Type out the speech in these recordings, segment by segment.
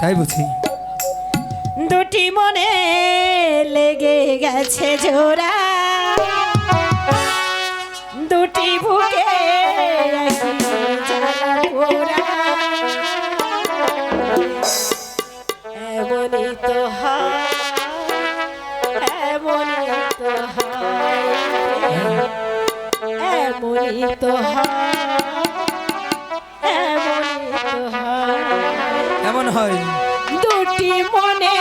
তাই বুঝি। দুটি মনে লেগে গেছে জোড়া। দুটি বুকে এমনই তো হয়, এমনই তো হয়। এমন হয়? দুটি মনে।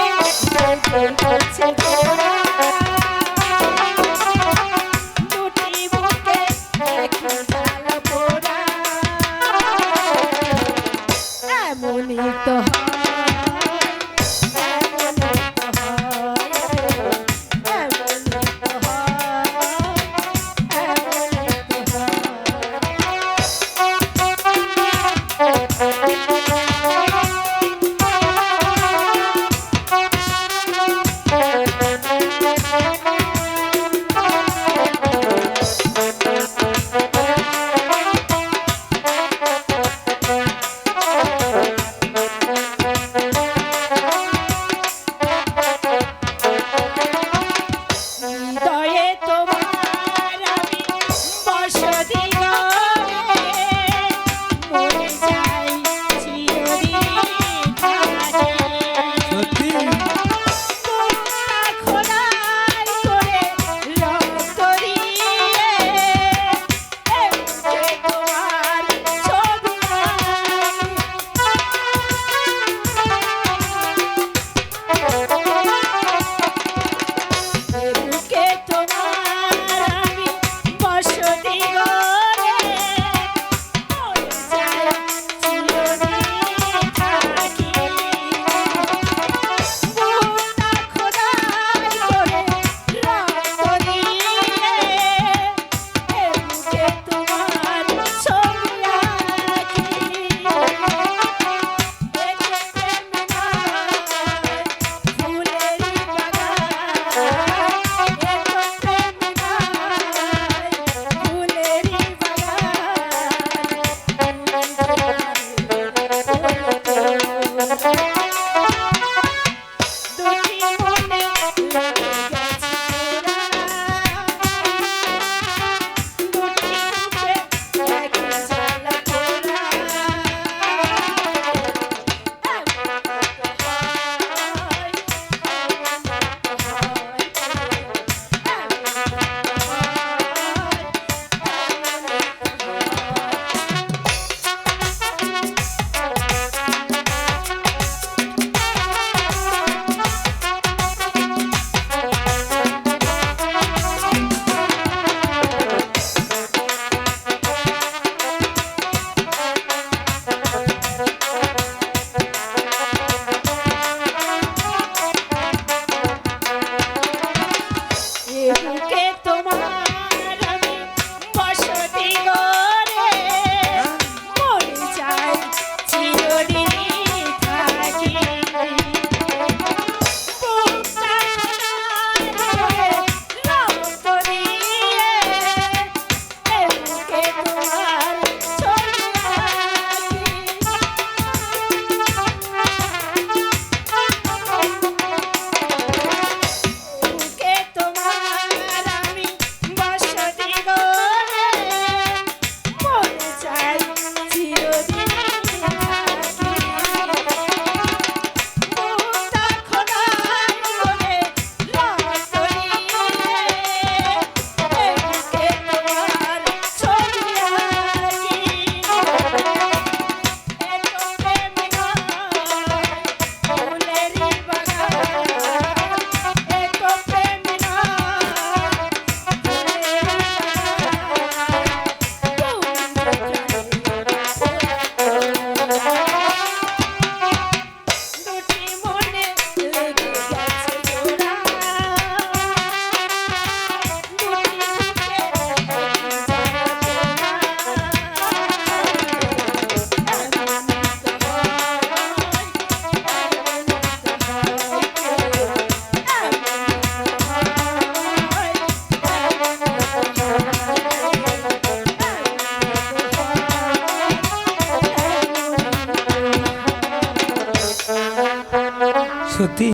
ti.